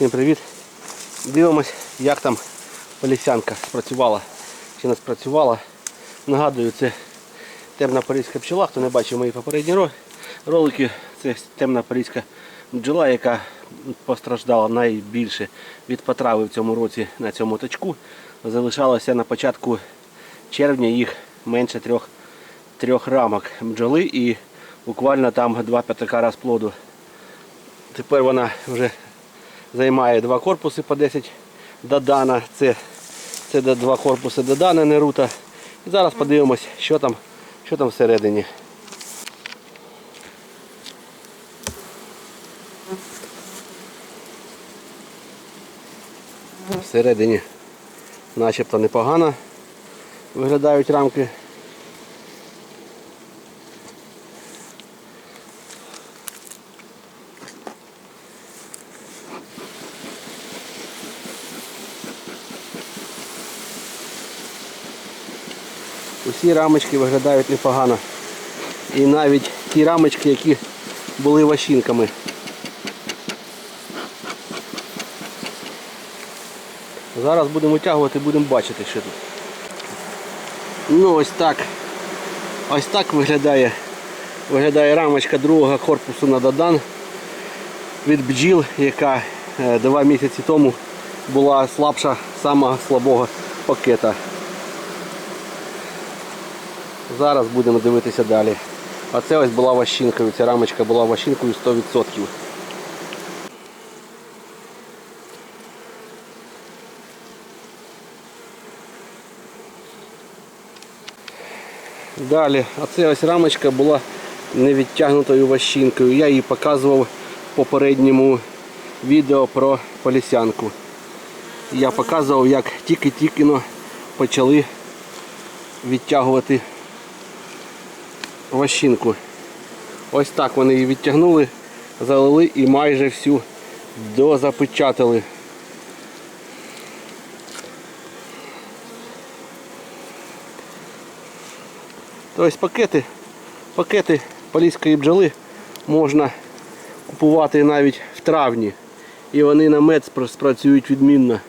Всім привіт! Дивимось, як там полісянка спрацювала чи не спрацювала. Нагадую, це темна паризька пчела, хто не бачив мої попередні ролики. Це темна паризька бджола, яка постраждала найбільше від потрави в цьому році на цьому точку. Залишалося на початку червня їх менше трьох, трьох рамок бджоли і буквально там два п'ятака розплоду. Тепер вона вже займає два корпуси по 10 додана. Це, це два корпуси додана Нерута. І зараз подивимось, що там, що там всередині. Всередині начебто непогано виглядають рамки. Усі рамочки виглядають непогано. І навіть ті рамочки, які були ващинками. Зараз будемо витягувати, будемо бачити, що тут. Ну ось так. Ось так виглядає, виглядає рамочка другого корпусу на Додан від бджіл, яка е, два місяці тому була слабша самого слабого пакета. Зараз будемо дивитися далі. А це ось була ващинкою. Ця рамочка була ващинкою 100%. Далі, а ось рамочка була невідтягнутою ващинкою. Я її показував в попередньому відео про полісянку. Я показував, як тільки-тільки почали відтягувати ващинку. Ось так вони її відтягнули, залили і майже всю дозапечатали. Тобто пакети, пакети поліської бджоли можна купувати навіть в травні. І вони на мед спра- спрацюють відмінно.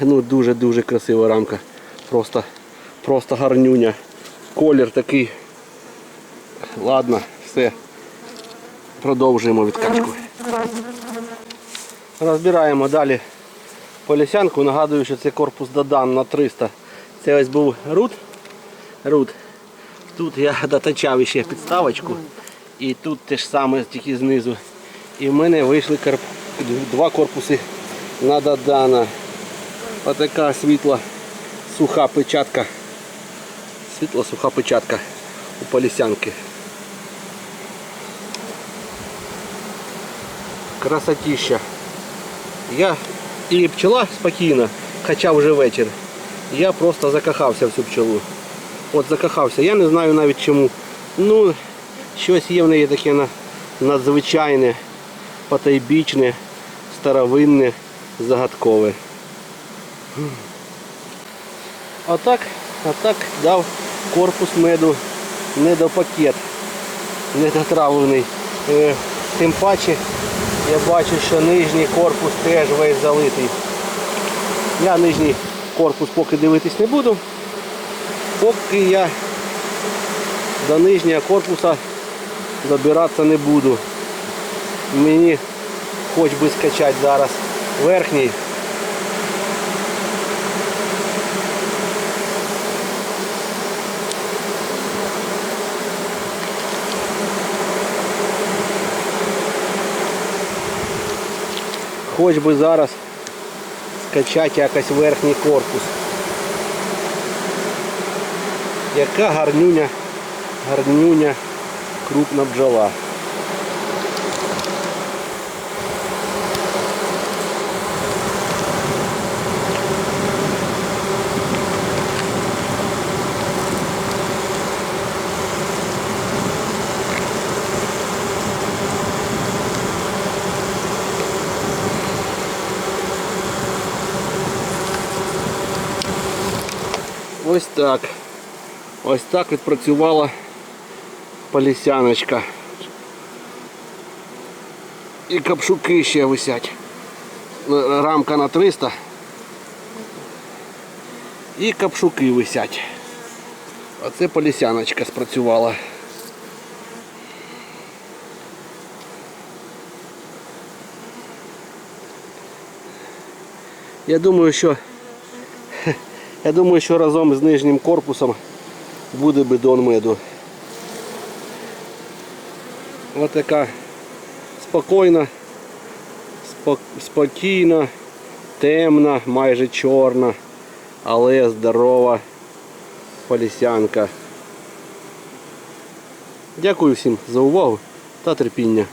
Ну дуже-дуже красива рамка. Просто, просто гарнюня. Колір такий. Ладно, все. Продовжуємо відкачку. Розбираємо далі полісянку. Нагадую, що це корпус Додан на 300. Це ось був рут. Рут. Тут я дотачав ще підставочку. І тут те ж саме тільки знизу. І в мене вийшли корп... два корпуси на Додана. Отака світла суха печатка. Світла суха печатка у полісянки. Красотища. Я і пчела спокійно, хоча вже вечір. Я просто закохався в цю пчелу. От закохався. Я не знаю навіть чому. Ну, щось є в неї таке надзвичайне, потайбічне, старовинне, загадкове. Отак, отак дав корпус меду недопакет, недотравлений. Е, Тим паче я бачу, що нижній корпус теж весь залитий. Я нижній корпус поки дивитись не буду. Поки я до нижнього корпуса добиратися не буду. Мені хоч би скачати зараз верхній. Хоч би зараз скачати якось верхній корпус. Яка гарнюня, гарнюня крупна бджола. Ось так. Ось так відпрацювала полісяночка. І капшуки ще висять. Е, Рамка на 300. І капшуки висять. Оце полісяночка спрацювала. Я думаю, що я думаю, що разом з нижнім корпусом буде бидон меду. Ось така спокійна, спокійна, темна, майже чорна, але здорова полісянка. Дякую всім за увагу та терпіння.